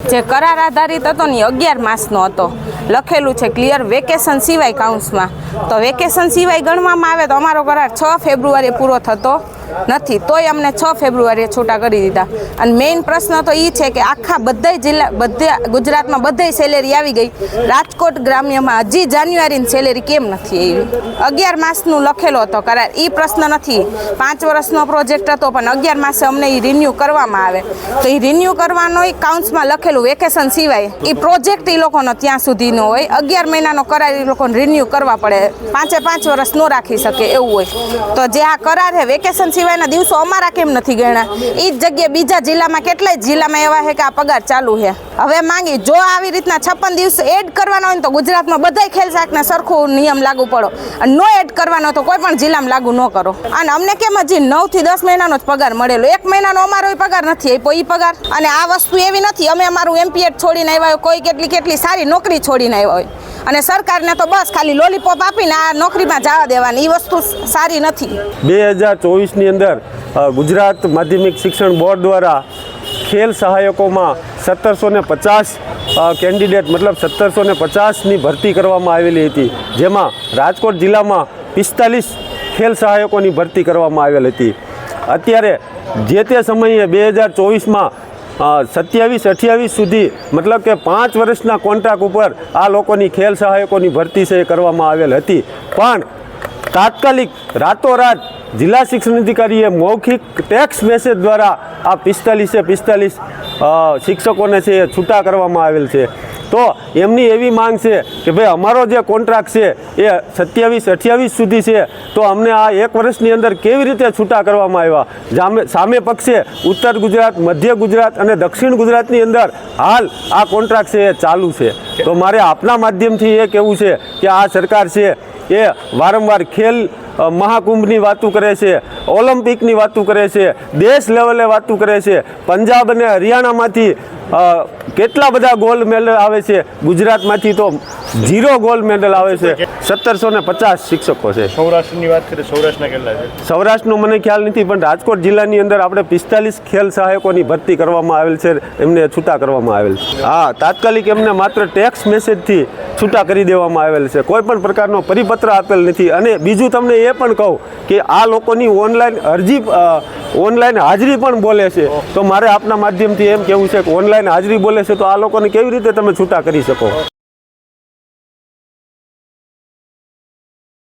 જે કરાર આધારિત હતો ને અગિયાર માસનો હતો. લખેલું છે ક્લિયર વેકેશન સિવાય કાઉન્સમાં તો વેકેશન સિવાય ગણવામાં આવે તો અમારો કરાર છ ફેબ્રુઆરીએ પૂરો થતો. નથી. તોય અમને છ ફેબ્રુઆરીએ છૂટા કરી દીધા. અને મેઇન પ્રશ્ન તો એ છે કે આખા બધા જિલ્લા, બધા ગુજરાતમાં બધાય સેલેરી આવી ગઈ. રાજકોટ ગ્રામ્યમાં હજી જાન્યુઆરીની સેલેરી કેમ નથી આવી અગિયાર માસનું લખેલો હતો કરાર. એ પ્રશ્ન નથી. પાંચ વર્ષનો પ્રોજેક્ટ હતો, પણ અગિયાર માસે અમને એ રિન્યૂ કરવામાં આવે. તો એ રિન્યૂ કરવાનો એ કાઉન્ટ્સમાં લખેલું વેકેશન સિવાય એ પ્રોજેક્ટ એ લોકોનો ત્યાં સુધીનો હોય. અગિયાર મહિનાનો કરાર એ લોકોને રિન્યૂ કરવા પડે. પાંચે પાંચ વર્ષ ન રાખી શકે એવું હોય. તો જે આ કરાર છે વેકેશન સિવાયના દિવસો અમારા કેમ નથી ગણ્યા? એ જ જગ્યાએ બીજા જિલ્લામાં કેટલાય જિલ્લામાં એવા છે કે આ પગાર ચાલુ છે. હવે માંગી, જો આવી રીતના છપ્પન દિવસ એડ કરવાનો હોય તો ગુજરાતમાં બધાય ખેલ શાકને સરખું નિયમ લાગુ પડો. અને નો એડ કરવાનો તો કોઈ પણ જિલ્લામાં લાગુ ન કરો. અને અમને કેમ હજી નવથી દસ મહિનાનો જ પગાર મળેલો. એક મહિનાનો અમારો પગાર નથી આપ્યો એ પગાર. અને આ વસ્તુ એવી નથી, અમે અમારું એમપીએડ છોડીને આવ્યા હોય, કોઈ કેટલી કેટલી સારી નોકરી છોડીને આવ્યા હોય. અને સરકારને તો બસ ખાલી લોલીપોપ આપીને આ નોકરીમાં જવા દેવાની એ વસ્તુ સારી નથી. બે હજાર ચોવીસની અંદર ગુજરાત માધ્યમિક શિક્ષણ બોર્ડ દ્વારા ખેલ સહાયકોમાં સત્તરસો ને પચાસ કેન્ડિડેટ, મતલબ સત્તરસો ને પચાસની ભરતી કરવામાં આવેલી હતી. જેમાં રાજકોટ જિલ્લામાં પિસ્તાલીસ ખેલ સહાયકોની ભરતી કરવામાં આવેલ હતી. અત્યારે જે તે સમયે બે હજાર ચોવીસમાં સત્યાવીસ, અઠ્યાવીસ સુધી, મતલબ કે પાંચ વર્ષના કોન્ટ્રાક્ટ ઉપર આ લોકોની ખેલ સહાયકોની ભરતી છે એ કરવામાં આવેલ હતી. પણ તાત્કાલિક રાતોરાત જિલ્લા શિક્ષણ અધિકારીએ મૌખિક ટેક્સ મેસેજ દ્વારા આ પિસ્તાલીસે પિસ્તાલીસ શિક્ષકોને છે એ છૂટા કરવામાં આવેલ છે. તો એમની એવી માંગ છે કે ભાઈ અમારો જે કોન્ટ્રાક્ટ છે એ સત્યાવીસ, અઠ્યાવીસ સુધી છે, તો અમને આ એક વર્ષની અંદર કેવી રીતે છૂટા કરવામાં આવ્યા? જામે સામે પક્ષે ઉત્તર ગુજરાત, મધ્ય ગુજરાત અને દક્ષિણ ગુજરાતની અંદર હાલ આ કોન્ટ્રાક્ટ છે એ ચાલુ છે. તો મારે આપના માધ્યમથી એ કહેવું છે કે આ સરકાર છે એ વારંવાર ખેલ મહાકુંભની વાતો કરે છે ઓલિમ્પિકની વાતો કરે છે દેશ લેવલે વાતો કરે છે પંજાબ અને હરિયાણામાંથી કેટલા બધા ગોલ્ડ મેડલ આવે છે ગુજરાતમાંથી તો ઝીરો ગોલ્ડ મેડલ આવે છે. સત્તરસો ને પચાસ શિક્ષકો છે. સૌરાષ્ટ્રની વાત કરીએ સૌરાષ્ટ્રના કેટલા છે? સૌરાષ્ટ્રનો મને ખ્યાલ નથી પણ રાજકોટ જિલ્લાની અંદર આપણે પિસ્તાલીસ ખેલ સહાયકોની ભરતી કરવામાં આવેલ છે એમને છૂટા કરવામાં આવેલ છે. હા તાત્કાલિક એમને માત્ર ટેક્સ મેસેજથી છૂટા કરી દેવામાં આવેલ છે. કોઈ પણ પ્રકારનો પરિપત્ર આપેલ નથી. અને બીજું તમને એ પણ કહું કે આ લોકોની ઓનલાઈન અરજી ઓનલાઈન હાજરી પણ બોલે છે. તો મારે આપના માધ્યમથી એમ કહેવું છે કે ઓનલાઈન હાજરી બોલે છે, તો આ લોકોને કેવી રીતે તમે છૂટા કરી શકો?